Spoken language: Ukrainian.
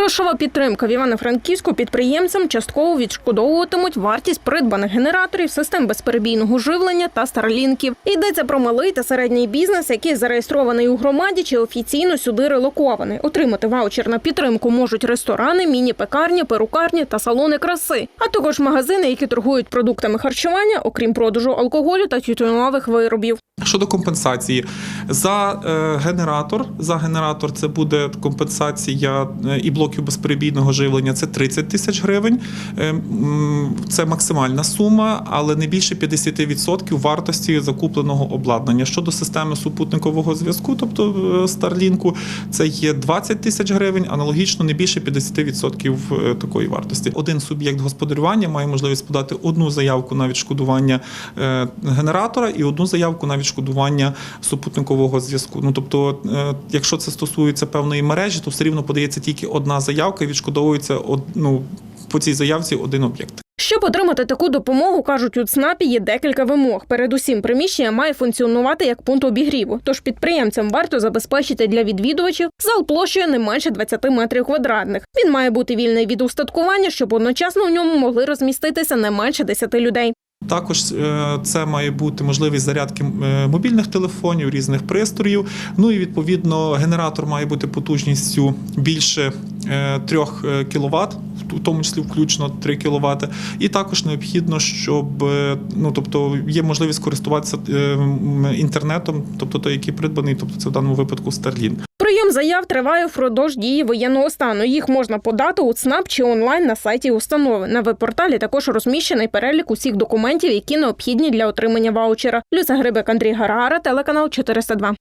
Грошова підтримка в Івано-Франківську підприємцям частково відшкодовуватимуть вартість придбаних генераторів, систем безперебійного живлення та старлінків. Йдеться про малий та середній бізнес, який зареєстрований у громаді чи офіційно сюди релокований. Отримати ваучер на підтримку можуть ресторани, міні-пекарні, перукарні та салони краси, а також магазини, які торгують продуктами харчування, окрім продажу алкоголю та тютюнових виробів. Щодо компенсації за е, генератор, за генератор це буде компенсація е, і блоків безперебійного живлення. Це 30 тисяч гривень. Е, Це максимальна сума, але не більше 50% вартості закупленого обладнання. Щодо системи супутникового зв'язку, тобто е, Starlink, це є 20 тисяч гривень, аналогічно не більше 50% е, такої вартості. Один суб'єкт господарювання має можливість подати одну заявку на відшкодування е, генератора і одну заявку на відшкодування супутникового зв'язку. Ну тобто, е, якщо це стосується певної мережі, то все рівно подається тільки одна заявка і відшкодовується од- ну, по цій заявці один об'єкт. Щоб отримати таку допомогу, кажуть у ЦНАПі, є декілька вимог. Передусім, приміщення має функціонувати як пункт обігріву. Тож підприємцям варто забезпечити для відвідувачів зал площею не менше 20 метрів квадратних. Він має бути вільний від устаткування, щоб одночасно в ньому могли розміститися не менше 10 людей. Також е, це має бути можливість зарядки е, мобільних телефонів, різних пристроїв. Ну і відповідно генератор має бути потужністю більше 3 кВт, в тому числі включно 3 кВт. І також необхідно, щоб е, ну тобто є можливість користуватися е, інтернетом, тобто той, який придбаний, тобто це в даному випадку Starlink. Заяв триває впродовж дії воєнного стану. Їх можна подати у ЦНАП чи онлайн на сайті установи. На веб-порталі також розміщений перелік усіх документів, які необхідні для отримання ваучера. Люся Грибик, Андрій Гаргара, телеканал 402.